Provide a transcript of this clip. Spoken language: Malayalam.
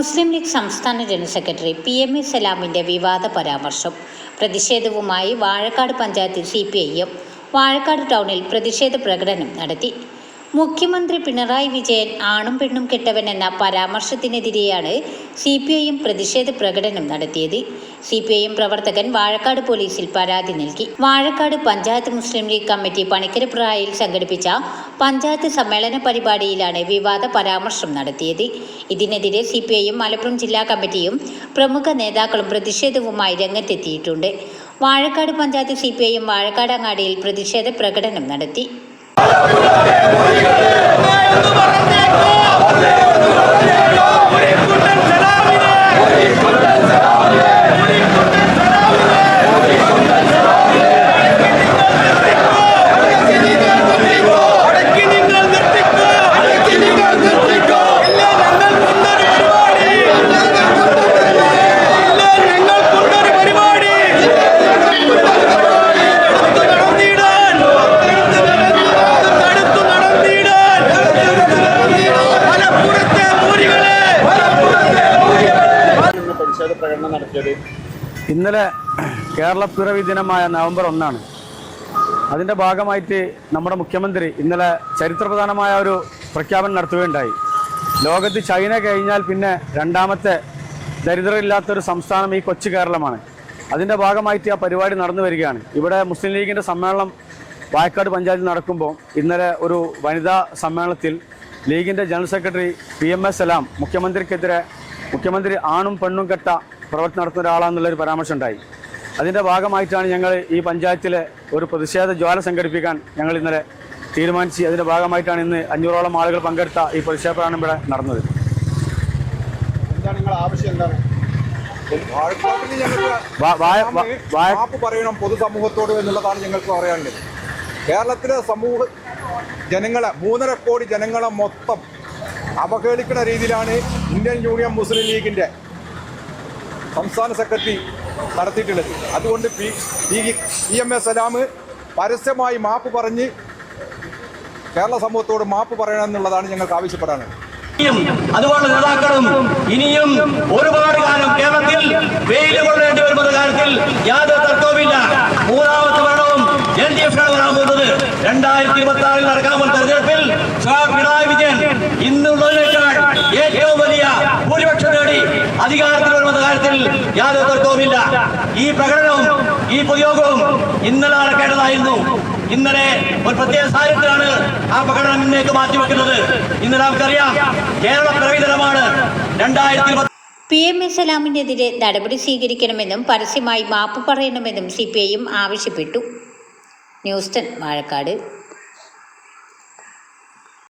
മുസ്ലിം ലീഗ് സംസ്ഥാന general secretary P M A സലാമിന്റെ വിവാദ പരാമർശം. പ്രതിഷേധവുമായി വാഴക്കാട് പഞ്ചായത്തിൽ C P I M Vazhakkad ടൗണിൽ പ്രതിഷേധ പ്രകടനം നടത്തി. മുഖ്യമന്ത്രി പിണറായി വിജയൻ ആണും പെണ്ണും കെട്ടവൻ എന്ന പരാമർശത്തിനെതിരെയാണ് സി പി ഐ എം പ്രതിഷേധ പ്രകടനം നടത്തിയത്. സി പി ഐ എം പ്രവർത്തകൻ വാഴക്കാട് പോലീസിൽ പരാതി നൽകി. Vazhakkad panchayat Muslim League committee പണിക്കരപ്രായിൽ സംഘടിപ്പിച്ച പഞ്ചായത്ത് സമ്മേളന പരിപാടിയിലാണ് വിവാദ പരാമർശം നടത്തിയത്. ഇതിനെതിരെ C P I M Malappuram ജില്ലാ കമ്മിറ്റിയും പ്രമുഖ നേതാക്കളും പ്രതിഷേധവുമായി രംഗത്തെത്തിയിട്ടുണ്ട്. Vazhakkad panchayat C P I M Vazhakkad അങ്ങാടിയിൽ പ്രതിഷേധ പ്രകടനം നടത്തി. പ്രകടനം നടത്തിയത്? ഇന്നലെ കേരള പിറവി ദിനമായ നവംബർ ഒന്നാണ്. അതിന്റെ ഭാഗമായിട്ട് നമ്മുടെ മുഖ്യമന്ത്രി ഇന്നലെ ചരിത്രപ്രധാനമായ ഒരു പ്രഖ്യാപനം നടത്തുകയുണ്ടായി. ലോകത്ത് ചൈന കഴിഞ്ഞാൽ പിന്നെ രണ്ടാമത്തെ ദരിദ്രമില്ലാത്തൊരു സംസ്ഥാനം ഈ കൊച്ചു കേരളമാണ്. അതിന്റെ ഭാഗമായിട്ട് ആ പരിപാടി നടന്നു വരികയാണ്. ഇവിടെ മുസ്ലിം ലീഗിന്റെ സമ്മേളനം വായക്കാട് പഞ്ചായത്തിൽ നടക്കുമ്പോൾ ഇന്നലെ ഒരു വനിതാ സമ്മേളനത്തിൽ ലീഗിന്റെ general secretary P M S Salam മുഖ്യമന്ത്രിക്കെതിരെ മുഖ്യമന്ത്രി ആണും പെണ്ണും കെട്ട പ്രവർത്തനം നടത്തുന്ന ഒരാളാണെന്നുള്ളൊരു പരാമർശം ഉണ്ടായി അതിന്റെ ഭാഗമായിട്ടാണ് ഞങ്ങൾ ഈ പഞ്ചായത്തിലെ ഒരു പ്രതിഷേധ ജ്വാല സംഘടിപ്പിക്കാൻ ഞങ്ങൾ ഇന്നലെ തീരുമാനിച്ച് അതിന്റെ ഭാഗമായിട്ടാണ് ഇന്ന് അഞ്ഞൂറോളം ആളുകൾ പങ്കെടുത്ത ഈ പ്രതിഷേധ പ്രകടനം ഇവിടെ നടന്നത്. എന്താണ് നിങ്ങളുടെ ആവശ്യം? എന്താണ്? മാപ്പ് പറയണം പൊതുസമൂഹത്തോട് എന്നുള്ളതാണ് ഞങ്ങൾക്ക് പറയാനുള്ളത്. കേരളത്തിലെ സമൂഹ ജനങ്ങളെ മൂന്നര കോടി ജനങ്ങളെ മൊത്തം അവഹേളിക്കുന്ന രീതിയിലാണ് ഇന്ത്യൻ യൂണിയൻ മുസ്ലിം ലീഗിന്റെ സംസ്ഥാന സെക്രട്ടറി നടത്തിയിട്ടുള്ളത്. അതുകൊണ്ട് P P M S Salam പരസ്യമായി മാപ്പ് പറഞ്ഞ് കേരള സമൂഹത്തോട് മാപ്പ് പറയണം എന്നുള്ളതാണ് ഞങ്ങൾക്ക് ആവശ്യപ്പെടാനുള്ളത്. അതുപോലെ നേതാക്കളും ഇനിയും ഒരുപാട് കാലം കേരളത്തിൽ വെയിൽ കൊള്ളേണ്ടി വരുന്ന കാര്യത്തിൽ യാതൊരു തർക്കവുമില്ല. മൂന്നാമത്തെ ഭരണവും എൽ ഡി എഫിനാണ് വരാൻ പോകുന്നത്. രണ്ടായിരത്തി ഇരുപത്തി ആറിൽ നടക്കാൻ പോകുന്ന തെരഞ്ഞെടുപ്പിൽ പിണറായി വിജയൻ അധികാരത്തിൽ വരുന്ന കാര്യത്തിൽ യാതൊരു തർക്കവുമില്ല. ഈ പ്രകടനവും ഈ പൊതുയോഗവും ഇന്നലെ നടക്കേണ്ടതായിരുന്നു. ഇന്നലെ ഒരു പ്രത്യേക സാഹചര്യത്തിലാണ് ആ പ്രകടനം ഇന്നേക്ക് മാറ്റിവെക്കുന്നത്. ഇന്ന് നമുക്കറിയാം കേരള പ്രവിതരമാണ് രണ്ടായിരത്തി പി എം എ സലാമിനെതിരെ നടപടി സ്വീകരിക്കണമെന്നും പരസ്യമായി മാപ്പ് പറയണമെന്നും സി പി ഐ എം ആവശ്യപ്പെട്ടു. ന്യൂസ്റ്റൺ വാഴക്കാട്.